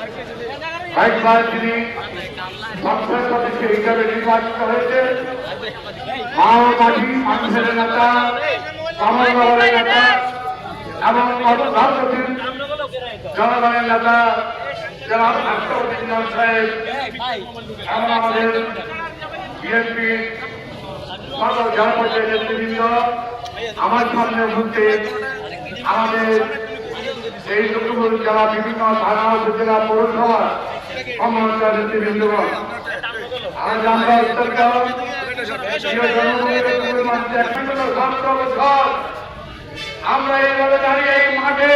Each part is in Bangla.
একবার যিনি সংসদ সদস্য হিসাবে নির্বাচিত হয়েছে। মা মাঝি মানুষের নেতা কমলনগরের নেতা এবং রাজনৈতিক জনগণের নেতা আমাদের বিএনপি আমার সামনে আমাদের এই লক্ষ্মীপুর জেলা বিভিন্ন থানা, উপজেলা পৌরসভা সমস্ত নেতৃবৃন্দগণ, আজ আমরা একমাত্র আমরা এইভাবে দাঁড়িয়ে এই মাঠে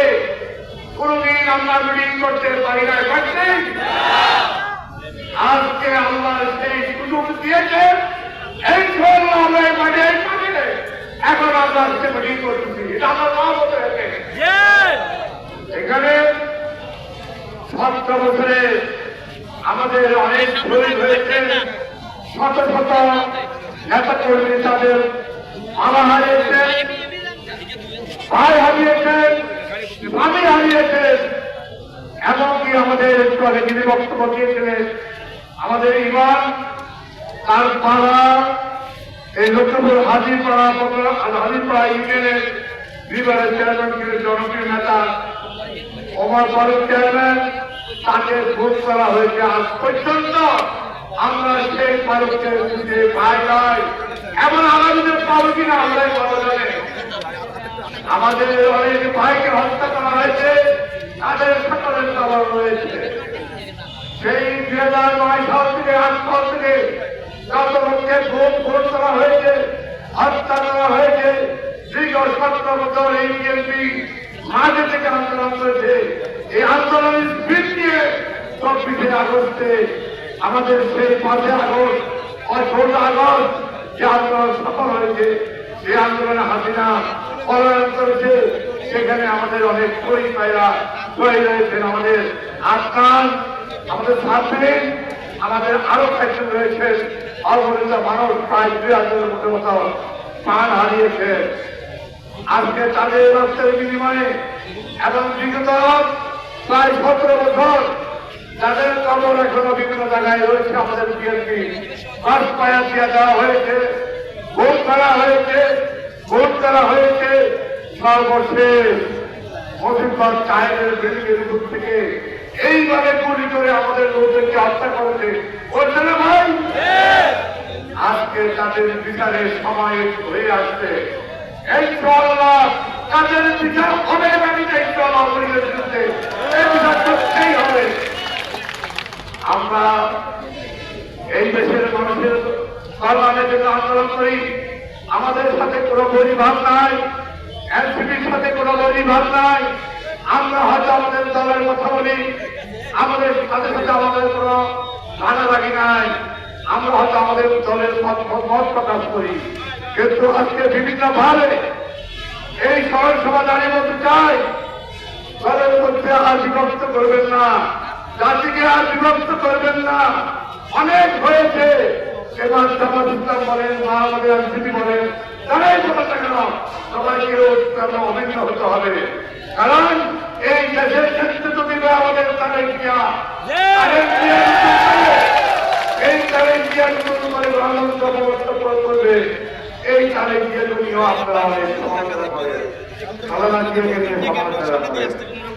কোনোদিন আমরা মিটিং করতে পারি না পারছি আজকে আল্লাহ সেই সুযোগ দিয়েছেন এই জন্য আমরা এই মাঠে এখন আমরা আজকে মিটিং করতেছি এটা আমার নাম হতে হবে এখানে সতেরো বছরে আমাদের অনেক শহীদ হয়েছে শত শত নেতা কর্মী তাদের মামা হারিয়েছেন ভাই হারিয়েছেন স্বামী হারিয়েছেন এমনকি আমাদের আগে যিনি বক্তব্য দিয়েছিলেন, আমাদের ইমান তার পাড়া এই লক্ষ্মীপুর হাজিরপাড়া হাজিরপাড়া ইউনিয়নের বিবারের চেয়ারম্যান জনপ্রিয় নেতা, ওমর ফারুক চেয়ারম্যান তাকে ভোট করা হয়েছে আজ পর্যন্ত। আমরা সেই ফারুককে বুঝে পাই নাই। এমন আগামীদের পাবো কিনা আমরাই ভালো জানি। আমাদের অনেক ভাইকে হত্যা করা হয়েছে, তাদের সকলের খবর রয়েছে। সেই দুই হাজার নয় সাল থেকে আট সাল থেকে যত লোককে ভোট ভোট করা হয়েছে, হত্যা করা হয়েছে, দীর্ঘ সতেরো বছর এই বিএনপি মাঝে থেকে আন্দোলন করেছে। এই আন্দোলনের স্পিড নিয়ে চব্বিশে আগস্টে আমাদের সেই পাঁচে আগস্ট ও ষোলো আগস্ট যে আন্দোলন সফল হয়েছে, সেই আন্দোলনে হাসিনা পলায়ন করেছে। সেখানে আমাদের অনেক শহীদ ভাইরা শহীদ হয়েছেন আমাদের আটকান আমাদের সাথে আমাদের আরও কয়েকজন রয়েছে অবহেলিত মানুষ প্রায় দুই হাজারের মতো মতো প্রাণ হারিয়েছে। আজকে তাদের রক্তের বিনিময়ে এবং বিগত প্রায় সতেরো বছর যাদের কবর এখনও বিভিন্ন জায়গায় রয়েছে আমাদের বিএনপি বাস পায়া দিয়ে দেওয়া হয়েছে, ভোট করা হয়েছে, ভোট করা হয়েছে, সর্বশেষ মসিদবাদ চায়ের বিল্ডিংয়ের উপর থেকে এইভাবে গুলি করে আমাদের লোকদেরকে হত্যা করেছে। বলছে না ভাই? আজকে তাদের বিচারের সময় হয়ে আসছে। এই চল্লাহ তাদের বিচার হবে না এই চল্লাহ পরিবেশ বিরুদ্ধে এই বিচার করতেই হবে আমরা এই দেশের মানুষের কল্যাণের জন্য আন্দোলন করি। আমাদের সাথে কোনো পরিভাব নাই, এনসিপির সাথে কোনো পরিভাব নাই। আমরা হয়তো আমাদের দলের কথা বলি, আমাদের তাদের সাথে আমাদের কোনো ভাগাভাগি নাই। আমরা হয়তো আমাদের দলের মত মত প্রকাশ করি। কিন্তু আজকে বিভিন্ন ভাবে এই সভা দাঁড়িয়ে বলতে চাই, দলের মধ্যে বিভক্ত করবেন না। জাতিকে আর বিভক্ত করবেন না অনেক হয়েছে এবার জামাত ইসলাম বলেন মহানগর এনসিপি বলেন তারাই বলেন না কেন সবাইকে অভিন্ন হতে হবে কারণ এই দেশের নেতৃত্ব দিবে আমাদের এই তারেক জিয়া নতুন করে আপনারা অনেক করেন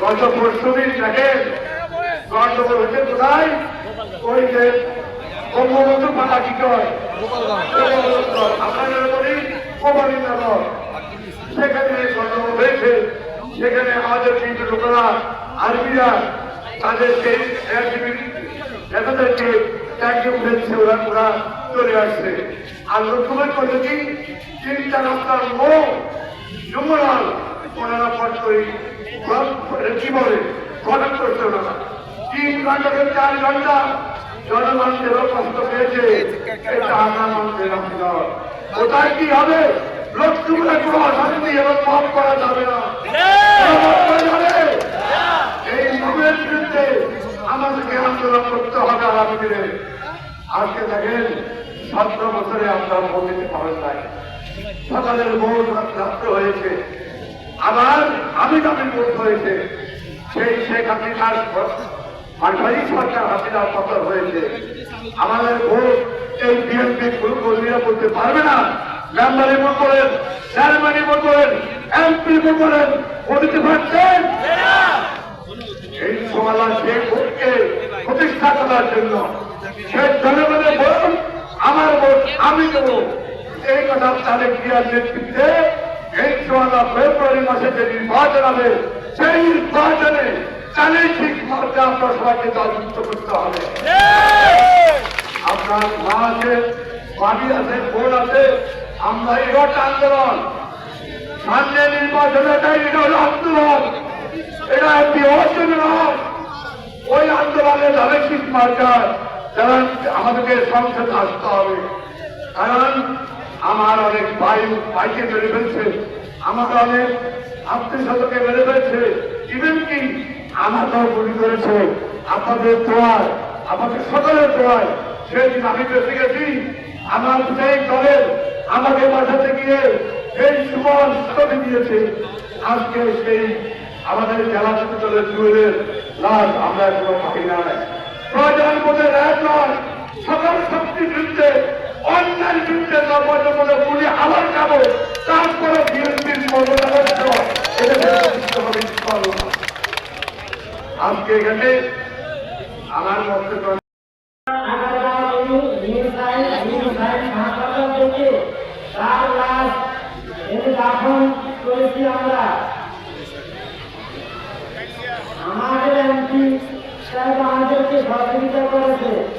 গত পরশু দিন দেখেন গন্ডগোল হচ্ছে কোথায় ওই যে বঙ্গবন্ধু পাতা কি কয় আপনাদের বলি কোমারিনগর সেখানে গন্ডগোল হয়েছে সেখানে আমাদের কিন্তু লোকেরা আর্মিরা তাদেরকে নেতাদেরকে ট্যাঙ্কে উঠেছে ওরা ওরা চলে আসছে আর লক্ষ্যমান করছে কি চিন্তা রাস্তার লোক যুবরাল ওনারা পত্র ওই কি বলে গঠন করতে হলো না। তিন ঘণ্টা থেকে চার ঘণ্টা জনগণদেরও কষ্ট পেয়েছে। এটা আমার অধিকার কোথায় কি হবে? করা যাবে না? এই আমাদেরকে করতে হবে আজকে দেখেন বছরে আমরা সকালের ভোট রাত্র হয়েছে। আবার আমি দামি ভোট হয়েছে। সেই শেখ হাসিনার সরকারি সরকার হাসিনার পতন হয়েছে। আমাদের ভোট এই বিএনপি কর্মীরা বলতে পারবে না। মেম্বারি ভোট করেন চেয়ারম্যানই ভোট করেন, এমপি ভোট করেন দিতে পারছেন? এই সমালা সেই ভোটকে প্রতিষ্ঠা করার জন্য সে জনগণের ভোট, আমার ভোট, আমি দেবো। এই কথা তাহলে ক্রিয়ার নেতৃত্বে সমালা ফেব্রুয়ারি মাসে যে নির্বাচন হবে, সেই নির্বাচনে ঠিক মাত্রা আপনার সবাইকে দলযুক্ত করতে হবে। আপনার মা আছে, বাড়ি আছে, বোন আছে, আমরা এবার আন্দোলন। সামনে নির্বাচনে এটা হলো আন্দোলন। এটা একটি অর্জন ওই আন্দোলনে ঠিক মার্কার যারা আমাদেরকে সংসদে আসতে হবে, কারণ আমার অনেক ভাই, ভাইকে মেরে ফেলছে। আমার অনেক আত্মীয় স্বজনকে মেরে ফেলছে। ইভেন কি? আমাকেও গুলি করেছে। আপনাদের দোয়ায় আমাকে সকলের দোয়ায়। সেদিন আমি বেঁচে গেছি আমার সেই দলের আমাকে বাসাতে গিয়ে সেই সুমন সাথে দিয়েছে। আজকে সেই আমাদের জেলা দলের জুয়েলের লাশ আমরা এখনও পাই নাই। প্রয়োজন বলে রায় নয়, সকল শক্তির বিরুদ্ধে অন্যায় বিরুদ্ধে নবান্ন বলে গুলি আবার যাব তারপরে বিএনপির মনোনয়ন এটা আজকে এখানে আমার দাফন করেছি আমরা আমাদের এমপি সাহেব আমাদেরকে সহযোগিতা করেছে এমনকি সাহেবের মাধ্যমে টাকা দিয়েছে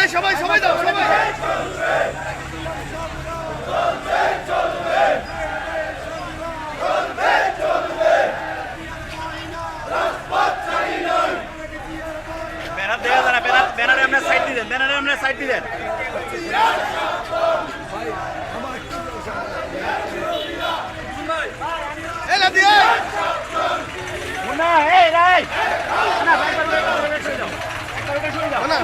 সবাই সবাই দাও সবাই ব্যানার আপনার সাইড দিলেন ব্যানারে আপনার সাইড দিলেন এই মুনা রাই না ভাই না